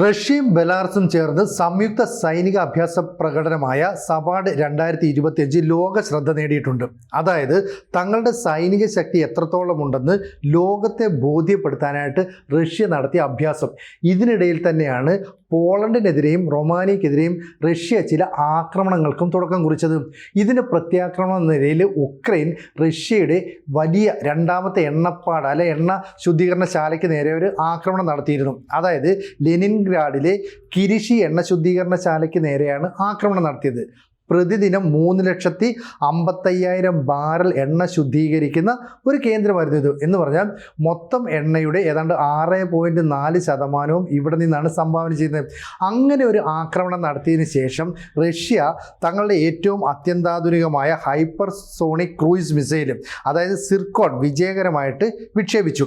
റഷ്യയും ബെലാറസും ചേർന്ന് സംയുക്ത സൈനിക അഭ്യാസ പ്രകടനമായ സവാഡ് രണ്ടായിരത്തി ഇരുപത്തിയഞ്ച് ലോക ശ്രദ്ധ നേടിയിട്ടുണ്ട്. അതായത് തങ്ങളുടെ സൈനിക ശക്തി എത്രത്തോളം ഉണ്ടെന്ന് ലോകത്തെ ബോധ്യപ്പെടുത്താനായിട്ട് റഷ്യ നടത്തിയ അഭ്യാസം. ഇതിനിടയിൽ തന്നെയാണ് പോളണ്ടിനെതിരെയും റൊമാനിയക്കെതിരെയും റഷ്യ ചില ആക്രമണങ്ങൾക്കും തുടക്കം കുറിച്ചത്. ഇതിന് പ്രത്യാക്രമണ എന്ന നിലയിൽ ഉക്രൈൻ റഷ്യയുടെ വലിയ രണ്ടാമത്തെ എണ്ണപ്പാട് അല്ലെ എണ്ണ ശുദ്ധീകരണശാലയ്ക്ക് നേരെ ഒരു ആക്രമണം നടത്തിയിരുന്നു. അതായത് ലെനിൻഗ്രാഡിലെ കിരിശി എണ്ണ ശുദ്ധീകരണശാലയ്ക്ക് നേരെയാണ് ആക്രമണം നടത്തിയത്. പ്രതിദിനം മൂന്ന് ലക്ഷത്തി അമ്പത്തയ്യായിരം ബാരൽ എണ്ണ ശുദ്ധീകരിക്കുന്ന ഒരു കേന്ദ്രമായിരുന്നു ഇത് എന്ന് പറഞ്ഞാൽ മൊത്തം എണ്ണയുടെ ഏതാണ്ട് ആറ് പോയിന്റ് നാല് ശതമാനവും ഇവിടെ നിന്നാണ് സംഭാവന ചെയ്യുന്നത്. അങ്ങനെ ഒരു ആക്രമണം നടത്തിയതിന് ശേഷം റഷ്യ തങ്ങളുടെ ഏറ്റവും അത്യന്താധുനികമായ ഹൈപ്പർ സോണിക് ക്രൂയിസ് മിസൈലും അതായത് സിർക്കോൺ വിജയകരമായിട്ട് വിക്ഷേപിച്ചു.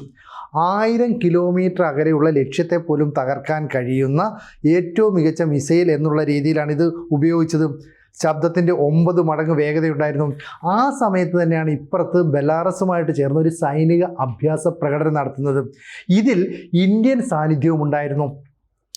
ആയിരം കിലോമീറ്റർ അകലെയുള്ള ലക്ഷ്യത്തെ പോലും തകർക്കാൻ കഴിയുന്ന ഏറ്റവും മികച്ച മിസൈൽ എന്നുള്ള രീതിയിലാണ് ഇത് ഉപയോഗിച്ചത്. ശബ്ദത്തിന്റെ ഒമ്പത് മടങ്ങ് വേഗതയുണ്ടായിരുന്നു. ആ സമയത്ത് തന്നെയാണ് ഇപ്പുറത്ത് ബെലാറസുമായിട്ട് ചേർന്ന് ഒരു സൈനിക അഭ്യാസ പ്രകടനം നടത്തുന്നത്. ഇതിൽ ഇന്ത്യൻ സാന്നിധ്യവും ഉണ്ടായിരുന്നു.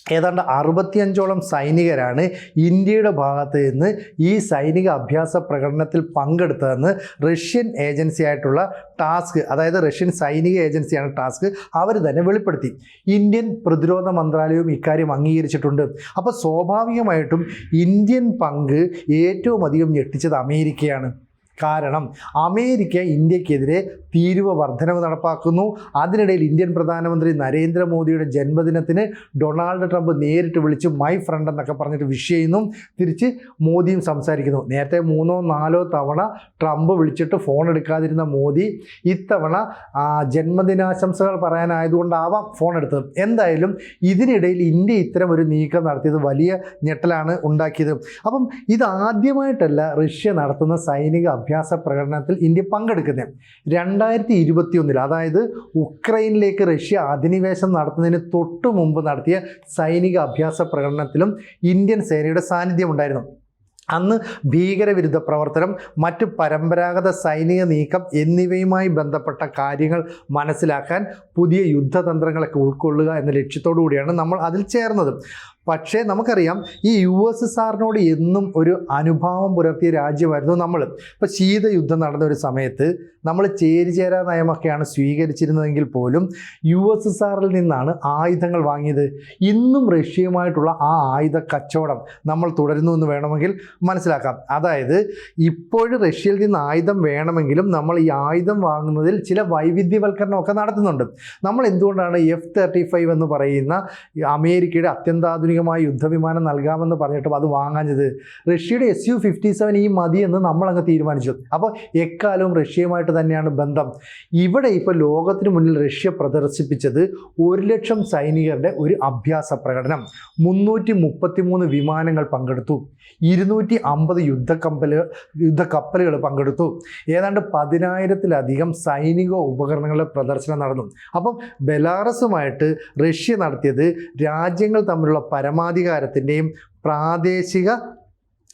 ഏതാണ്ട് അറുപത്തിയഞ്ചോളം സൈനികരാണ് ഇന്ത്യയുടെ ഭാഗത്ത് നിന്ന് ഈ സൈനിക അഭ്യാസ പ്രകടനത്തിൽ പങ്കെടുത്തതെന്ന് റഷ്യൻ ഏജൻസി ആയിട്ടുള്ള ടാസ്ക് അതായത് റഷ്യൻ സൈനിക ഏജൻസിയാണ് ടാസ്ക് അവർ തന്നെ വെളിപ്പെടുത്തി. ഇന്ത്യൻ പ്രതിരോധ മന്ത്രാലയവും ഇക്കാര്യം അംഗീകരിച്ചിട്ടുണ്ട്. അപ്പോൾ സ്വാഭാവികമായിട്ടും ഇന്ത്യൻ പങ്ക് ഏറ്റവും അധികം ഞെട്ടിച്ചത് അമേരിക്കയാണ്. കാരണം അമേരിക്ക ഇന്ത്യക്കെതിരെ തീരുവ വർധനവ് നടപ്പാക്കുന്നു. അതിനിടയിൽ ഇന്ത്യൻ പ്രധാനമന്ത്രി നരേന്ദ്രമോദിയുടെ ജന്മദിനത്തിന് ഡൊണാൾഡ് ട്രംപ് നേരിട്ട് വിളിച്ച് മൈ ഫ്രണ്ട് എന്നൊക്കെ പറഞ്ഞിട്ട് വിഷ് ചെയ്യുന്നു. തിരിച്ച് മോദിയും സംസാരിക്കുന്നു. നേരത്തെ മൂന്നോ നാലോ തവണ ട്രംപ് വിളിച്ചിട്ട് ഫോൺ എടുക്കാതിരുന്ന മോദി ഇത്തവണ ജന്മദിനാശംസകൾ പറയാനായതുകൊണ്ടാവാം ഫോൺ എടുത്തത്. എന്തായാലും ഇതിനിടയിൽ ഇന്ത്യ ഇത്തരം ഒരു നീക്കം നടത്തിയത് വലിയ ഞെട്ടലാണ് ഉണ്ടാക്കിയത്. അപ്പം ഇത് ആദ്യമായിട്ടല്ല റഷ്യ നടത്തുന്ന സൈനിക അഭ്യാസ പ്രകടനത്തിൽ ഇന്ത്യ പങ്കെടുക്കുന്നത്. രണ്ടായിരത്തി ഇരുപത്തിയൊന്നിൽ അതായത് ഉക്രൈനിലേക്ക് റഷ്യ അധിനിവേശം നടത്തുന്നതിന് തൊട്ടു മുമ്പ് നടത്തിയ സൈനിക അഭ്യാസ പ്രകടനത്തിലും ഇന്ത്യൻ സേനയുടെ സാന്നിധ്യം ഉണ്ടായിരുന്നു. അന്ന് ഭീകരവിരുദ്ധ പ്രവർത്തനം മറ്റ് പരമ്പരാഗത സൈനിക നീക്കം എന്നിവയുമായി ബന്ധപ്പെട്ട കാര്യങ്ങൾ മനസ്സിലാക്കാൻ പുതിയ യുദ്ധതന്ത്രങ്ങളൊക്കെ ഉൾക്കൊള്ളുക എന്ന ലക്ഷ്യത്തോടു കൂടിയാണ് നമ്മൾ അതിൽ ചേർന്നത്. പക്ഷേ നമുക്കറിയാം ഈ യു എസ് എസ് ആറിനോട് എന്നും ഒരു അനുഭാവം പുലർത്തിയ രാജ്യമായിരുന്നു നമ്മൾ. ഇപ്പോൾ ശീതയുദ്ധം നടന്ന ഒരു സമയത്ത് നമ്മൾ ചേരിചേരാ നയമൊക്കെയാണ് സ്വീകരിച്ചിരുന്നതെങ്കിൽ പോലും യു എസ് എസ് ആറിൽ നിന്നാണ് ആയുധങ്ങൾ വാങ്ങിയത്. ഇന്നും റഷ്യയുമായിട്ടുള്ള ആ ആയുധ കച്ചവടം നമ്മൾ തുടരുന്നു എന്ന് വേണമെങ്കിൽ മനസ്സിലാക്കാം. അതായത് ഇപ്പോഴും റഷ്യയിൽ നിന്ന് ആയുധം വേണമെങ്കിലും നമ്മൾ ഈ ആയുധം വാങ്ങുന്നതിൽ ചില വൈവിധ്യവൽക്കരണമൊക്കെ നടത്തുന്നുണ്ട്. നമ്മൾ എന്തുകൊണ്ടാണ് എഫ് തേർട്ടി ഫൈവ് എന്ന് പറയുന്ന അമേരിക്കയുടെ അമേരിക്കയുടെ അത്യന്താധുനികമായ യുദ്ധവിമാനം നൽകാമെന്ന് പറഞ്ഞിട്ടും അത് വാങ്ങാഞ്ഞത് റഷ്യയുടെ എസ് യു ഫിഫ്റ്റി സെവൻ ഈ മതി എന്ന് നമ്മളങ്ങ് തീരുമാനിച്ചു. അപ്പോൾ എക്കാലവും റഷ്യയുമായിട്ട് തന്നെയാണ് ബന്ധം. ഇവിടെ ഇപ്പോൾ ലോകത്തിന് മുന്നിൽ റഷ്യ പ്രദർശിപ്പിച്ചത് ഒരു ലക്ഷം സൈനികരുടെ ഒരു അഭ്യാസ പ്രകടനം. മുന്നൂറ്റി മുപ്പത്തിമൂന്ന് വിമാനങ്ങൾ പങ്കെടുത്തു. ഇരുന്നൂറ്റി അമ്പത് യുദ്ധക്കപ്പലുകൾ യുദ്ധക്കപ്പലുകൾ പങ്കെടുത്തു. ഏതാണ്ട് പതിനായിരത്തിലധികം സൈനിക ഉപകരണങ്ങളുടെ പ്രദർശനം നടന്നു. അപ്പം ബെലാറസുമായിട്ട് റഷ്യ നടത്തിയത് രാജ്യങ്ങൾ തമ്മിലുള്ള പരമാധികാരത്തിന്റെയും പ്രാദേശിക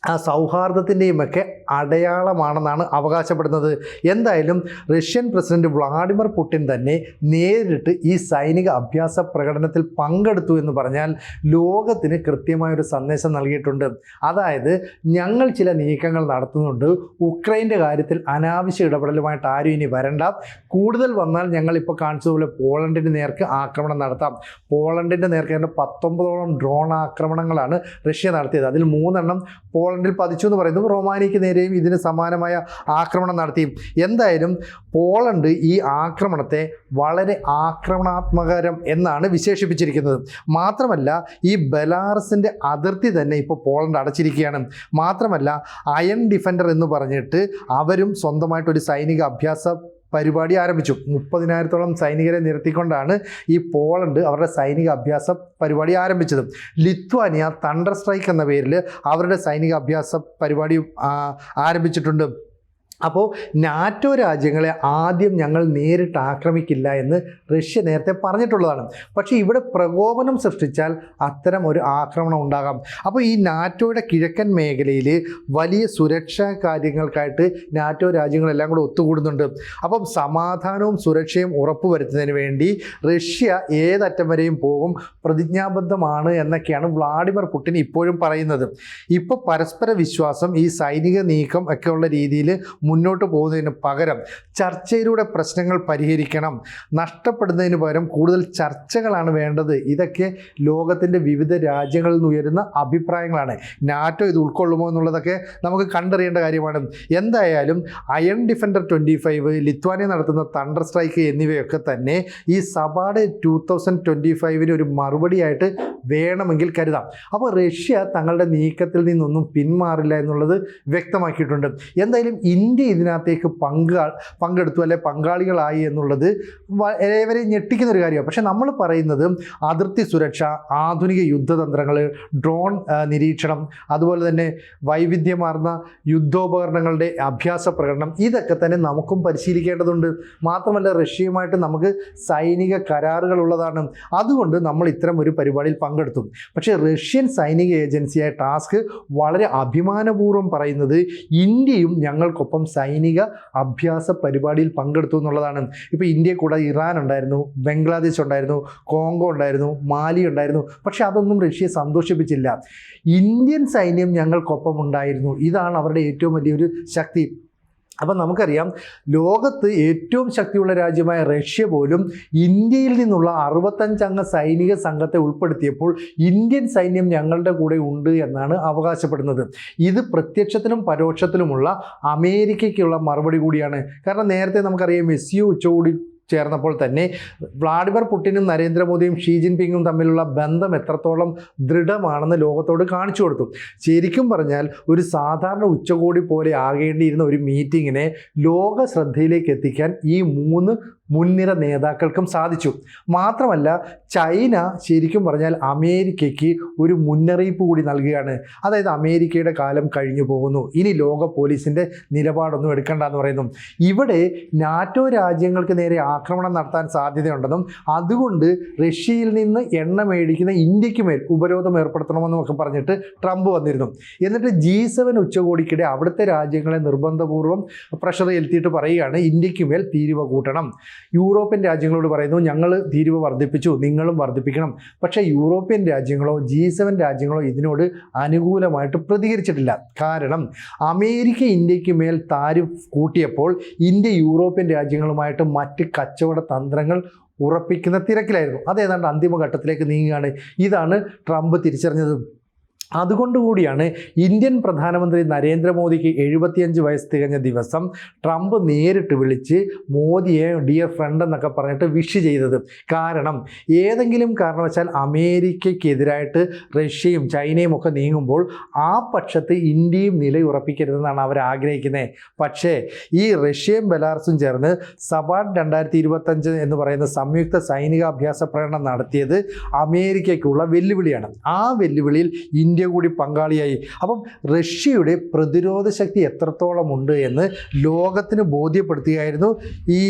ആ സൗഹാർദ്ദത്തിന്റെയും ഒക്കെ അടയാളമാണെന്നാണ് അവകാശപ്പെടുന്നത്. എന്തായാലും റഷ്യൻ പ്രസിഡന്റ് വ്ളാഡിമിർ പുടിൻ തന്നെ നേരിട്ട് ഈ സൈനിക അഭ്യാസ പ്രകടനത്തിൽ പങ്കെടുത്തു എന്ന് പറഞ്ഞാൽ ലോകത്തിന് കൃത്യമായൊരു സന്ദേശം നൽകിയിട്ടുണ്ട്. അതായത് ഞങ്ങൾ ചില നീക്കങ്ങൾ നടത്തുന്നുണ്ട്. ഉക്രൈന്റെ കാര്യത്തിൽ അനാവശ്യ ഇടപെടലുമായിട്ട് ആരും ഇനി വരണ്ട. കൂടുതൽ വന്നാൽ ഞങ്ങൾ ഇപ്പോൾ കാണിച്ചതുപോലെ പോളണ്ടിന്റെ നേർക്ക് ആക്രമണം നടത്താം. പോളണ്ടിന്റെ നേർക്ക് തന്നെ പത്തൊമ്പതോളം ഡ്രോൺ ആക്രമണങ്ങളാണ് റഷ്യ നടത്തിയത്. അതിൽ മൂന്നെണ്ണം പോളണ്ടിൽ പതിച്ചു എന്ന് പറയുന്നു. റൊമാനിയക്ക് നേരെയും ഇതിന് സമാനമായ ആക്രമണം നടത്തി എന്തായാലും പോളണ്ട് ഈ ആക്രമണത്തെ വളരെ ആക്രമണാത്മകരം എന്നാണ് വിശേഷിപ്പിച്ചിരിക്കുന്നത്. മാത്രമല്ല ഈ ബലാറസിന്റെ അതിർത്തി തന്നെ ഇപ്പോൾ പോളണ്ട് അടച്ചിരിക്കുകയാണ്. മാത്രമല്ല അയൺ ഡിഫൻഡർ എന്ന് പറഞ്ഞിട്ട് അവരും സ്വന്തമായിട്ടൊരു സൈനിക അഭ്യാസ പരിപാടി ആരംഭിച്ചു. മുപ്പതിനായിരത്തോളം സൈനികരെ നിർത്തിക്കൊണ്ടാണ് ഈ പോളണ്ട് അവരുടെ സൈനിക അഭ്യാസ പരിപാടി ആരംഭിച്ചത്. ലിത്വാനിയ തണ്ടർ സ്ട്രൈക്ക് എന്ന പേരിൽ അവരുടെ സൈനിക അഭ്യാസ പരിപാടി ആരംഭിച്ചിട്ടുണ്ട്. അപ്പോൾ നാറ്റോ രാജ്യങ്ങളെ ആദ്യം ഞങ്ങൾ നേരിട്ട് ആക്രമിക്കില്ല എന്ന് റഷ്യ നേരത്തെ പറഞ്ഞിട്ടുള്ളതാണ്. പക്ഷേ ഇവിടെ പ്രകോപനം സൃഷ്ടിച്ചാൽ അത്തരം ഒരു ആക്രമണം ഉണ്ടാകാം. അപ്പോൾ ഈ നാറ്റോയുടെ കിഴക്കൻ മേഖലയിൽ വലിയ സുരക്ഷാ കാര്യങ്ങൾക്കായിട്ട് നാറ്റോ രാജ്യങ്ങളെല്ലാം കൂടെ ഒത്തുകൂടുന്നുണ്ട്. അപ്പം സമാധാനവും സുരക്ഷയും ഉറപ്പുവരുത്തുന്നതിന് വേണ്ടി റഷ്യ ഏതറ്റം വരെയും പോകും. പ്രതിജ്ഞാബദ്ധമാണ് എന്നൊക്കെയാണ് വ്ളാഡിമിർ പുടിൻ ഇപ്പോഴും പറയുന്നത്. ഇപ്പോൾ പരസ്പര വിശ്വാസം ഈ സൈനിക നീക്കം ഒക്കെയുള്ള രീതിയിൽ മുന്നോട്ട് പോകുന്നതിന് പകരം ചർച്ചയിലൂടെ പ്രശ്നങ്ങൾ പരിഹരിക്കണം. നഷ്ടപ്പെടുന്നതിന് പകരം കൂടുതൽ ചർച്ചകളാണ് വേണ്ടത്. ഇതൊക്കെ ലോകത്തിന്റെ വിവിധ രാജ്യങ്ങളിൽ ഉയരുന്ന അഭിപ്രായങ്ങളാണ്. നാറ്റോ ഇത് ഉൾക്കൊള്ളുമോ എന്നുള്ളതൊക്കെ നമുക്ക് കണ്ടറിയേണ്ട കാര്യമാണ്. എന്തായാലും Iron Defender twenty five Lithuania നടത്തുന്ന തണ്ടർ സ്ട്രൈക്ക് എന്നിവയൊക്കെ തന്നെ ഈ സബാഡ് ടു തൗസൻഡ് ട്വന്റി ഫൈവിന് ഒരു മറുപടിയായിട്ട് വേണമെങ്കിൽ കരുതാം. അപ്പോൾ റഷ്യ തങ്ങളുടെ നീക്കത്തിൽ നിന്നൊന്നും പിന്മാറില്ല എന്നുള്ളത് വ്യക്തമാക്കിയിട്ടുണ്ട്. എന്തായാലും ഇന്ത്യ ഇതിനകത്തേക്ക് പങ്കാ പങ്കെടുത്തു അല്ലെ പങ്കാളികളായി എന്നുള്ളത് ഏവരെ ഞെട്ടിക്കുന്ന ഒരു കാര്യമാണ്. പക്ഷേ നമ്മൾ പറയുന്നത് അതിർത്തി സുരക്ഷ ആധുനിക യുദ്ധതന്ത്രങ്ങൾ ഡ്രോൺ നിരീക്ഷണം അതുപോലെ തന്നെ വൈവിധ്യമാർന്ന യുദ്ധോപകരണങ്ങളുടെ അഭ്യാസ പ്രകടനം ഇതൊക്കെ തന്നെ നമുക്കും പരിശീലിക്കേണ്ടതുണ്ട്. മാത്രമല്ല റഷ്യയുമായിട്ട് നമുക്ക് സൈനിക കരാറുകൾ ഉള്ളതാണ്. അതുകൊണ്ട് നമ്മൾ ഇത്തരം ഒരു പരിപാടിയിൽ പങ്കെടുത്തു. പക്ഷേ റഷ്യൻ സൈനിക ഏജൻസിയായ ടാസ്ക് വളരെ അഭിമാനപൂർവം പറയുന്നത് ഇന്ത്യയും ഞങ്ങൾക്കൊപ്പം സൈനിക അഭ്യാസ പരിപാടിയിൽ പങ്കെടുത്തു എന്നുള്ളതാണ്. ഇപ്പോൾ ഇന്ത്യ കൂടാതെ ഇറാൻ ഉണ്ടായിരുന്നു ബംഗ്ലാദേശ് ഉണ്ടായിരുന്നു കോങ്കോ ഉണ്ടായിരുന്നു മാലി ഉണ്ടായിരുന്നു. പക്ഷെ അതൊന്നും റഷ്യയെ സന്തോഷിപ്പിച്ചില്ല. ഇന്ത്യൻ സൈന്യം ഞങ്ങൾക്കൊപ്പം ഉണ്ടായിരുന്നു. ഇതാണ് അവരുടെ ഏറ്റവും വലിയൊരു ശക്തി. അപ്പം നമുക്കറിയാം ലോകത്ത് ഏറ്റവും ശക്തിയുള്ള രാജ്യമായ റഷ്യ പോലും ഇന്ത്യയിൽ നിന്നുള്ള അറുപത്തഞ്ചംഗ സൈനിക സംഘത്തെ ഉൾപ്പെടുത്തിയപ്പോൾ ഇന്ത്യൻ സൈന്യം ഞങ്ങളുടെ കൂടെ ഉണ്ട് എന്നാണ് അവകാശപ്പെടുന്നത്. ഇത് പ്രത്യക്ഷത്തിലും പരോക്ഷത്തിലുമുള്ള അമേരിക്കയ്ക്കുള്ള മറുപടി കൂടിയാണ്. കാരണം നേരത്തെ നമുക്കറിയാം എസ് യു ഉച്ചകോടി ചേർന്നപ്പോൾ തന്നെ വ്ളാഡിമിർ പുടിനും നരേന്ദ്രമോദിയും ഷീ ജിൻപിങ്ങും തമ്മിലുള്ള ബന്ധം എത്രത്തോളം ദൃഢമാണെന്ന് ലോകത്തോട് കാണിച്ചു കൊടുത്തു. ശരിക്കും പറഞ്ഞാൽ ഒരു സാധാരണ ഉച്ചകോടി പോലെ ആകേണ്ടിയിരുന്ന ഒരു മീറ്റിങ്ങിനെ ലോക ശ്രദ്ധയിലേക്ക് എത്തിക്കാൻ ഈ മൂന്ന് മുൻനിര നേതാക്കൾക്കും സാധിച്ചു. മാത്രമല്ല ചൈന ശരിക്കും പറഞ്ഞാൽ അമേരിക്കയ്ക്ക് ഒരു മുന്നറിയിപ്പ് കൂടി നൽകുകയാണ്. അതായത് അമേരിക്കയുടെ കാലം കഴിഞ്ഞു പോകുന്നു. ഇനി ലോക പോലീസിന്റെ നിലപാടൊന്നും എടുക്കണ്ട എന്ന് പറയുന്നു. ഇവിടെ നാറ്റോ രാജ്യങ്ങൾക്ക് നേരെ ആക്രമണം നടത്താൻ സാധ്യതയുണ്ടെന്നും അതുകൊണ്ട് റഷ്യയിൽ നിന്ന് എണ്ണ മേടിക്കുന്ന ഇന്ത്യയ്ക്ക് മേൽ ഉപരോധം ഏർപ്പെടുത്തണമെന്നും ഒക്കെ പറഞ്ഞിട്ട് ട്രംപ് വന്നിരുന്നു. എന്നിട്ട് ജി സെവൻ ഉച്ചകോടിക്കിടെ അവിടുത്തെ രാജ്യങ്ങളെ നിർബന്ധപൂർവം പ്രഷർ ചെലുത്തിയിട്ട് പറയുകയാണ് ഇന്ത്യയ്ക്ക് മേൽ തീരുവ കൂട്ടണം. യൂറോപ്യൻ രാജ്യങ്ങളോട് പറയുന്നു ഞങ്ങൾ തീരുവ വർദ്ധിപ്പിച്ചു നിങ്ങളും വർദ്ധിപ്പിക്കണം. പക്ഷേ യൂറോപ്യൻ രാജ്യങ്ങളോ ജി സെവൻ രാജ്യങ്ങളോ ഇതിനോട് അനുകൂലമായിട്ട് പ്രതികരിച്ചിട്ടില്ല. കാരണം അമേരിക്ക ഇന്ത്യയ്ക്ക് മേൽ താരിഫ് കൂട്ടിയപ്പോൾ ഇന്ത്യ യൂറോപ്യൻ രാജ്യങ്ങളുമായിട്ട് മറ്റ് കച്ചവട തന്ത്രങ്ങൾ ഉറപ്പിക്കുന്ന തിരക്കിലായിരുന്നു. അത് ഏതാണ്ട് അന്തിമഘട്ടത്തിലേക്ക് നീങ്ങുകയാണ്. ഇതാണ് ട്രംപ് തിരിച്ചറിഞ്ഞത്. അതുകൊണ്ടുകൂടിയാണ് ഇന്ത്യൻ പ്രധാനമന്ത്രി നരേന്ദ്രമോദിക്ക് എഴുപത്തിയഞ്ച് വയസ്സ് തികഞ്ഞ ദിവസം ട്രംപ് നേരിട്ട് വിളിച്ച് മോദിയെ ഡിയർ ഫ്രണ്ട് എന്നൊക്കെ പറഞ്ഞിട്ട് വിഷ് ചെയ്തത്. കാരണം ഏതെങ്കിലും കാരണവശാൽ അമേരിക്കയ്ക്കെതിരായിട്ട് റഷ്യയും ചൈനയും ഒക്കെ നീങ്ങുമ്പോൾ ആ പക്ഷത്ത് ഇന്ത്യയും നിലയുറപ്പിക്കരുതെന്നാണ് അവർ ആഗ്രഹിക്കുന്നത് പക്ഷേ ഈ റഷ്യയും ബെലാറസും ചേർന്ന് സബാഡ് രണ്ടായിരത്തി ഇരുപത്തഞ്ച് എന്ന് പറയുന്ന സംയുക്ത സൈനികാഭ്യാസ പ്രകടനം നടത്തിയത് അമേരിക്കയ്ക്കുള്ള വെല്ലുവിളിയാണ്. ആ വെല്ലുവിളിയിൽ ഇന്ത്യ കൂടി പങ്കാളിയായി. അപ്പം റഷ്യയുടെ പ്രതിരോധ ശക്തി എത്രത്തോളം ഉണ്ട് എന്ന് ലോകത്തിന് ബോധ്യപ്പെടുത്തുകയായിരുന്നു ഈ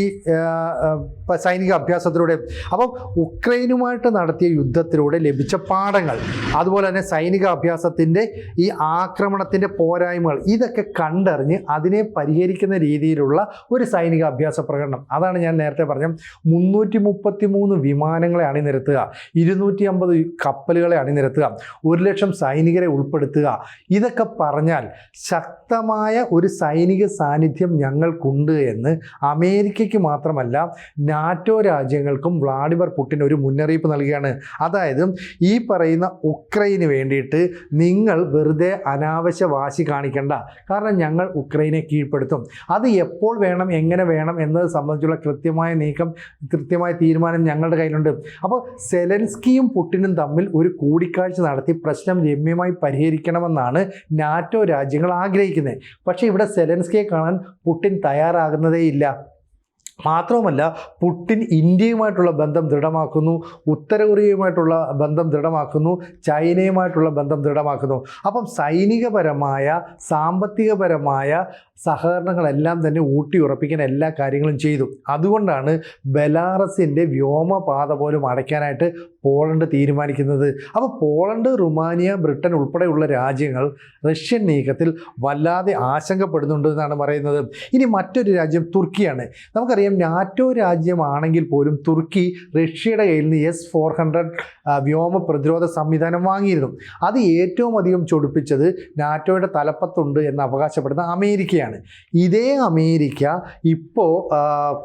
സൈനിക അഭ്യാസത്തിലൂടെ. അപ്പം ഉക്രൈനുമായിട്ട് നടത്തിയ യുദ്ധത്തിലൂടെ ലഭിച്ച പാഠങ്ങൾ അതുപോലെ തന്നെ സൈനിക അഭ്യാസത്തിന്റെ ഈ ആക്രമണത്തിന്റെ പോരായ്മകൾ ഇതൊക്കെ കണ്ടറിഞ്ഞ് അതിനെ പരിഹരിക്കുന്ന രീതിയിലുള്ള ഒരു സൈനിക അഭ്യാസ പ്രകടനം. അതാണ് ഞാൻ നേരത്തെ പറഞ്ഞ മുന്നൂറ്റി മുപ്പത്തി മൂന്ന് വിമാനങ്ങളെ അണിനിരത്തുക ഇരുന്നൂറ്റി അമ്പത് കപ്പലുകളെ അണിനിരത്തുക ഒരു ലക്ഷം സൈനികരെ ഉൾപ്പെടുത്തുക. ഇതൊക്കെ പറഞ്ഞാൽ ശക്തമായ ഒരു സൈനിക സാന്നിധ്യം ഞങ്ങൾക്കുണ്ട് എന്ന് അമേരിക്കയ്ക്ക് മാത്രമല്ല നാറ്റോ രാജ്യങ്ങൾക്കും വ്ളാഡിമർ പുടിൻ ഒരു മുന്നറിയിപ്പ് നൽകുകയാണ്. അതായത് ഈ പറയുന്ന ഉക്രൈന് വേണ്ടിയിട്ട് നിങ്ങൾ വെറുതെ അനാവശ്യ വാശി കാണിക്കേണ്ട. കാരണം ഞങ്ങൾ ഉക്രൈനെ കീഴ്പ്പെടുത്തും. അത് എപ്പോൾ വേണം എങ്ങനെ വേണം എന്നത് സംബന്ധിച്ചുള്ള കൃത്യമായ നീക്കം കൃത്യമായ തീരുമാനം ഞങ്ങളുടെ കയ്യിലുണ്ട്. അപ്പോൾ സെലൻസ്കിയും പുട്ടിനും തമ്മിൽ ഒരു കൂടിക്കാഴ്ച നടത്തി പ്രശ്നം രമ്യമായി പരിഹരിക്കണമെന്നാണ് നാറ്റോ രാജ്യങ്ങൾ ആഗ്രഹിക്കുന്നത്. പക്ഷേ ഇവിടെ സെലൻസ്കിയെ കാണാൻ പുട്ടിൻ തയ്യാറാകുന്നതേയില്ല മാത്രവുമല്ല പുട്ടിൻ ഇന്ത്യയുമായിട്ടുള്ള ബന്ധം ദൃഢമാക്കുന്നു ഉത്തര കൊറിയയുമായിട്ടുള്ള ബന്ധം ദൃഢമാക്കുന്നു ചൈനയുമായിട്ടുള്ള ബന്ധം ദൃഢമാക്കുന്നു. അപ്പം സൈനികപരമായ സാമ്പത്തികപരമായ സഹകരണങ്ങളെല്ലാം തന്നെ ഊട്ടിയുറപ്പിക്കുന്ന എല്ലാ കാര്യങ്ങളും ചെയ്തു. അതുകൊണ്ടാണ് ബെലാറസിന്റെ വ്യോമപാത പോലും അടയ്ക്കാനായിട്ട് പോളണ്ട് തീരുമാനിക്കുന്നത്. അപ്പോൾ പോളണ്ട് റുമാനിയ ബ്രിട്ടൻ ഉൾപ്പെടെയുള്ള രാജ്യങ്ങൾ റഷ്യൻ നീക്കത്തിൽ വല്ലാതെ ആശങ്കപ്പെടുന്നുണ്ട് എന്നാണ് പറയുന്നത്. ഇനി മറ്റൊരു രാജ്യം തുർക്കിയാണ്. നമുക്കറിയാം നാറ്റോ രാജ്യമാണെങ്കിൽ പോലും തുർക്കി റഷ്യയുടെ കയ്യിൽ നിന്ന് എസ് ഫോർ ഹൺഡ്രഡ് വ്യോമ പ്രതിരോധ സംവിധാനം വാങ്ങിയിരുന്നു. അത് ഏറ്റവും അധികം ചൊടിപ്പിച്ചത് നാറ്റോയുടെ തലപ്പത്തുണ്ട് എന്ന് അവകാശപ്പെടുന്ന അമേരിക്കയാണ്. ഇതേ അമേരിക്ക ഇപ്പോൾ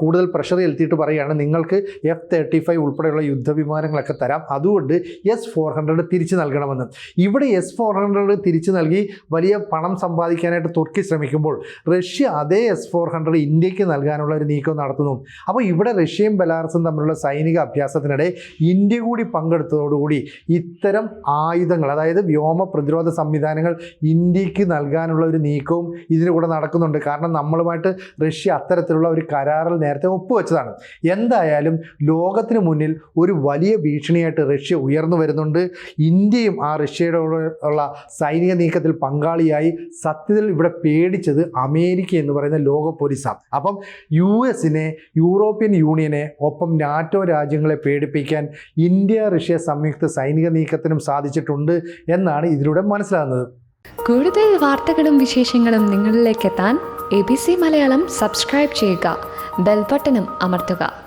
കൂടുതൽ പ്രഷർ ചെലുത്തിയിട്ട് പറയുകയാണ്. നിങ്ങൾക്ക് എഫ് തേർട്ടി ഫൈവ് ഉൾപ്പെടെയുള്ള യുദ്ധവിമാനങ്ങളൊക്കെ തരാം. അതുകൊണ്ട് എസ് ഫോർ ഹൺഡ്രഡ് തിരിച്ചു നൽകണമെന്ന്. ഇവിടെ എസ് ഫോർ ഹൺഡ്രഡ് തിരിച്ചു നൽകി വലിയ പണം സമ്പാദിക്കാനായിട്ട് തുർക്കി ശ്രമിക്കുമ്പോൾ റഷ്യ അതേ എസ് ഫോർ ഹൺഡ്രഡ് ഇന്ത്യയ്ക്ക് നൽകാനുള്ള ഒരു നീക്കം നടത്തുന്നു. അപ്പോൾ ഇവിടെ റഷ്യയും ബെലാറസും തമ്മിലുള്ള സൈനിക അഭ്യാസത്തിനിടെ ഇന്ത്യ കൂടി പങ്കെടുത്തതോടുകൂടി ഇത്തരം ആയുധങ്ങൾ അതായത് വ്യോമ പ്രതിരോധ സംവിധാനങ്ങൾ ഇന്ത്യയ്ക്ക് നൽകാനുള്ള ഒരു നീക്കവും ഇതിന് കൂടെ നടക്കുന്നുണ്ട്. കാരണം നമ്മളുമായിട്ട് റഷ്യ അത്തരത്തിലുള്ള ഒരു കരാറിൽ നേരത്തെ ഒപ്പുവെച്ചതാണ്. എന്തായാലും ലോകത്തിന് മുന്നിൽ ഒരു വലിയ ഭീഷണിയായിട്ട് റഷ്യ ഉയർന്നു വരുന്നുണ്ട്. ഇന്ത്യയും ആ റഷ്യയുടെ ഉള്ള സൈനിക നീക്കത്തിൽ പങ്കാളിയായി സത്യത്തിൽ ഇവിടെ പേടിച്ചത് അമേരിക്ക എന്ന് പറയുന്ന ലോക പോലീസാണ്. അപ്പം യു എസിനെ യൂറോപ്യൻ യൂണിയനെ ഒപ്പം നാറ്റോ രാജ്യങ്ങളെ പേടിപ്പിക്കാൻ ഇന്ത്യ റഷ്യ സംയുക്ത സൈനിക നീക്കത്തിനും സാധിച്ചിട്ടുണ്ട് എന്നാണ് ഇതിലൂടെ മനസ്സിലാകുന്നത്. കൂടുതൽ വാർത്തകളും വിശേഷങ്ങളും നിങ്ങളിലേക്ക് എത്താൻ A B C Malayalam subscribe ചെയ്യുക. ബെൽബട്ടനും അമർത്തുക.